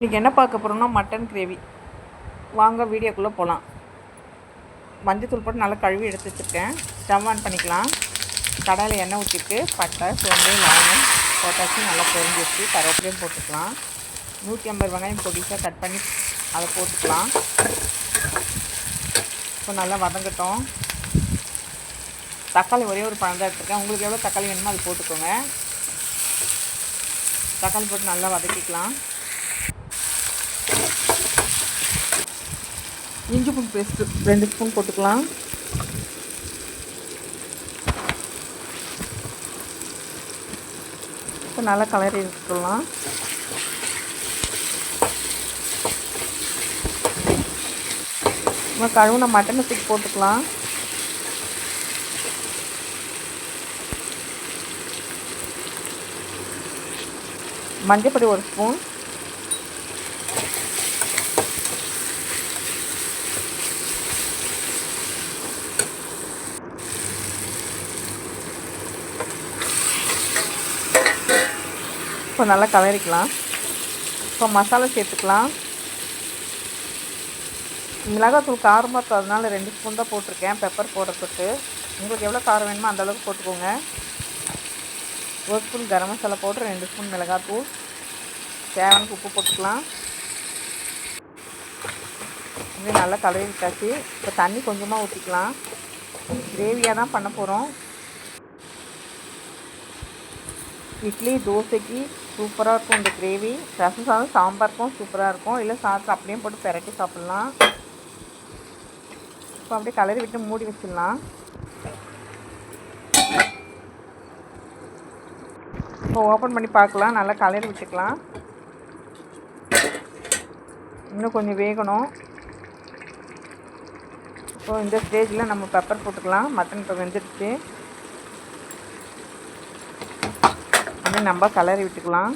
இன்றைக்கி என்ன பார்க்க போகிறோம்னா மட்டன் கிரேவி வாங்க வீடியோக்குள்ளே போகலாம் மஞ்சத்தூள் போட்டு நல்லா கழுவி எடுத்து வச்சுருக்கேன். ஸ்டவ் ஆன் பண்ணிக்கலாம். கடாயில் எண்ணெய் ஊற்றிட்டு பட்டை சோம்பு லவங்கம் போட்டாச்சும் நல்லா பொறிஞ்சு வச்சு கருவேப்பிலையும் போட்டுக்கலாம். நூற்றி ஐம்பது வெங்காயம் பொடிசாக கட் பண்ணி அதை போட்டுக்கலாம். இப்போ நல்லா வதங்கட்டும். தக்காளி ஒரே ஒரு பழம் தான் எடுத்துருக்கேன். உங்களுக்கு எவ்வளோ தக்காளி வேணுமோ அது போட்டுக்கோங்க. தக்காளி போட்டு நல்லா வதக்கிக்கலாம். இஞ்சி பூண்டு பேஸ்ட்டு ரெண்டு ஸ்பூன் போட்டுக்கலாம். இப்போ நல்லா கலரி விட்டுக்கலாம் நம்ம கழுவுன மட்டனை தூக்கி போட்டுக்கலாம். மஞ்சப்பொடி ஒரு ஸ்பூன். இப்போ நல்லா கலரிக்கலாம். இப்போ மசாலா சேர்த்துக்கலாம். மிளகாத்தூள் காரமாக இருக்கும் அதனால ரெண்டு ஸ்பூன் தான் போட்டிருக்கேன். பெப்பர் போடுறதுக்கு. உங்களுக்கு எவ்வளோ காரம் வேணுமோ அந்தளவுக்கு போட்டுக்கோங்க. ஒரு ஸ்பூன் கரம் மசாலா போட்டு ரெண்டு ஸ்பூன் மிளகாத்தூள். தேவையான உப்பு போட்டுக்கலாம். இது நல்லா கலரி விட்டாச்சு இப்போ தண்ணி கொஞ்சமாக ஊற்றிக்கலாம் கிரேவியாக தான் பண்ண போகிறோம் இட்லி தோசைக்கு சூப்பராக இருக்கும் இந்த கிரேவி. ரசம் சாதம் சாம்பாருக்கும் சூப்பராக இருக்கும். இல்லை சாதத்தில் அப்படியே போட்டு பெரட்டி சாப்பிட்லாம். இப்போ அப்படியே கலரி விட்டு மூடி வச்சிடலாம். இப்போ ஓப்பன் பண்ணி பார்க்கலாம். நல்லா கலரி விட்டுக்கலாம். இன்னும் கொஞ்சம் வேகணும். இப்போ இந்த ஸ்டேஜில் நம்ம பெப்பர் போட்டுக்கலாம். மட்டன் இப்போ வெந்துடுச்சு அப்படியே நம்ம கலரி விட்டுக்கலாம்.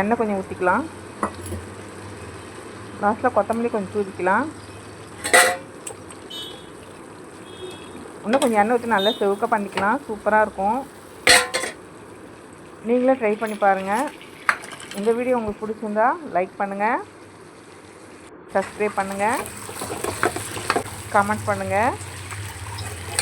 எண்ணெய் கொஞ்சம் ஊற்றிக்கலாம் லாஸ்ட்டில் கொத்தமல்லி கொஞ்சம் தூவிக்கலாம். இன்னும் கொஞ்சம் எண்ணெய் ஊற்றி நல்லா செவுக்க பண்ணிக்கலாம். சூப்பராக இருக்கும். நீங்களே ட்ரை பண்ணி பாருங்கள் இந்த வீடியோ உங்களுக்கு பிடிச்சிருந்தா லைக் பண்ணுங்கள் சப்ஸ்கிரைப் பண்ணுங்கள் கமெண்ட் பண்ணுங்கள்